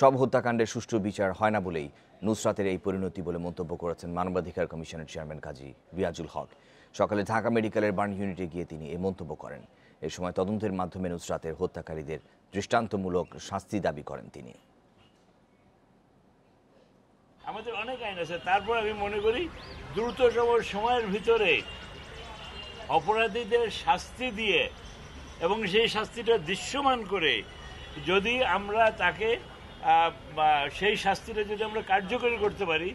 সব হত্যাকাণ্ডের সুষ্ঠু বিচার হয় না বলেই নুসরাতের এই পরিণতি বলে মন্তব্য করেছেন মানবাধিকার কমিশনের চেয়ারম্যান কাজী রিয়াজুল হক। সকালে ঢাকা মেডিকেলের বার্ন ইউনিটে গিয়ে তিনি এই মন্তব্য করেন। এ সময় তদন্তের মাধ্যমে নুসরাতের হত্যাকারীদের দৃষ্টান্তমূলক শাস্তি দাবি করেন তিনি। আমাদের অনেক আইন আছে, তারপর আমি মনে করি দ্রুততম সময়ের ভিতরে অপরাধীদের শাস্তি দিয়ে এবং সেই শাস্তিটা দৃশ্যমান করে যদি আমরা তাকে সেই শাস্তিটা যদি আমরা কার্যকরী করতে পারি,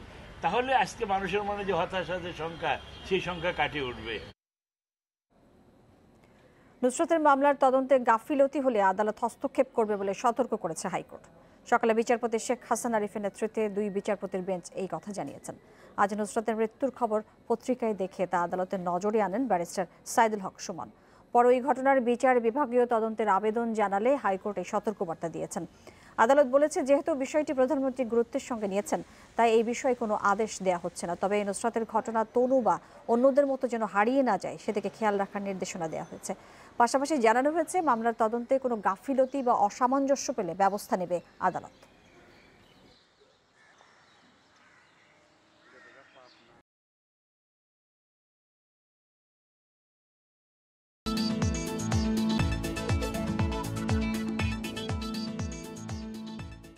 তাহলে আজকে মানুষের মনে যে হতাশাদের সংখ্যা, সেই সংখ্যা কাটিয়ে উঠবে। নুসরতের মামলার তদন্তে গাফিলতি হলে আদালত হস্তক্ষেপ করবে বলে সতর্ক করেছে হাইকোর্ট। সকালে বিচারপতি শেখ হাসান আরিফের নেতৃত্বে দুই বিচারপতির বেঞ্চ এই কথা জানিয়েছেন। আজ নুসরতের মৃত্যুর খবর পত্রিকায় দেখে তা আদালতের নজরে আনেন ব্যারিস্টার সাইদুল হক সুমন। পরে ওই ঘটনার বিচার বিভাগীয় তদন্তের আবেদন জানালে হাইকোর্টে সতর্কবার্তা দিয়েছেন। আদালত বলেছে, যেহেতু বিষয়টি প্রধানমন্ত্রী গুরুত্বের সঙ্গে নিয়েছেন, তাই এই বিষয়ে কোনো আদেশ দেওয়া হচ্ছে না। তবে নুসরাতের ঘটনা তনু বা অন্যদের মতো যেন হারিয়ে না যায়, সেদিকে খেয়াল রাখার নির্দেশনা দেওয়া হয়েছে। পাশাপাশি জানানো হয়েছে, মামলার তদন্তে কোনো গাফিলতি বা অসামঞ্জস্য পেলে ব্যবস্থা নেবে আদালত।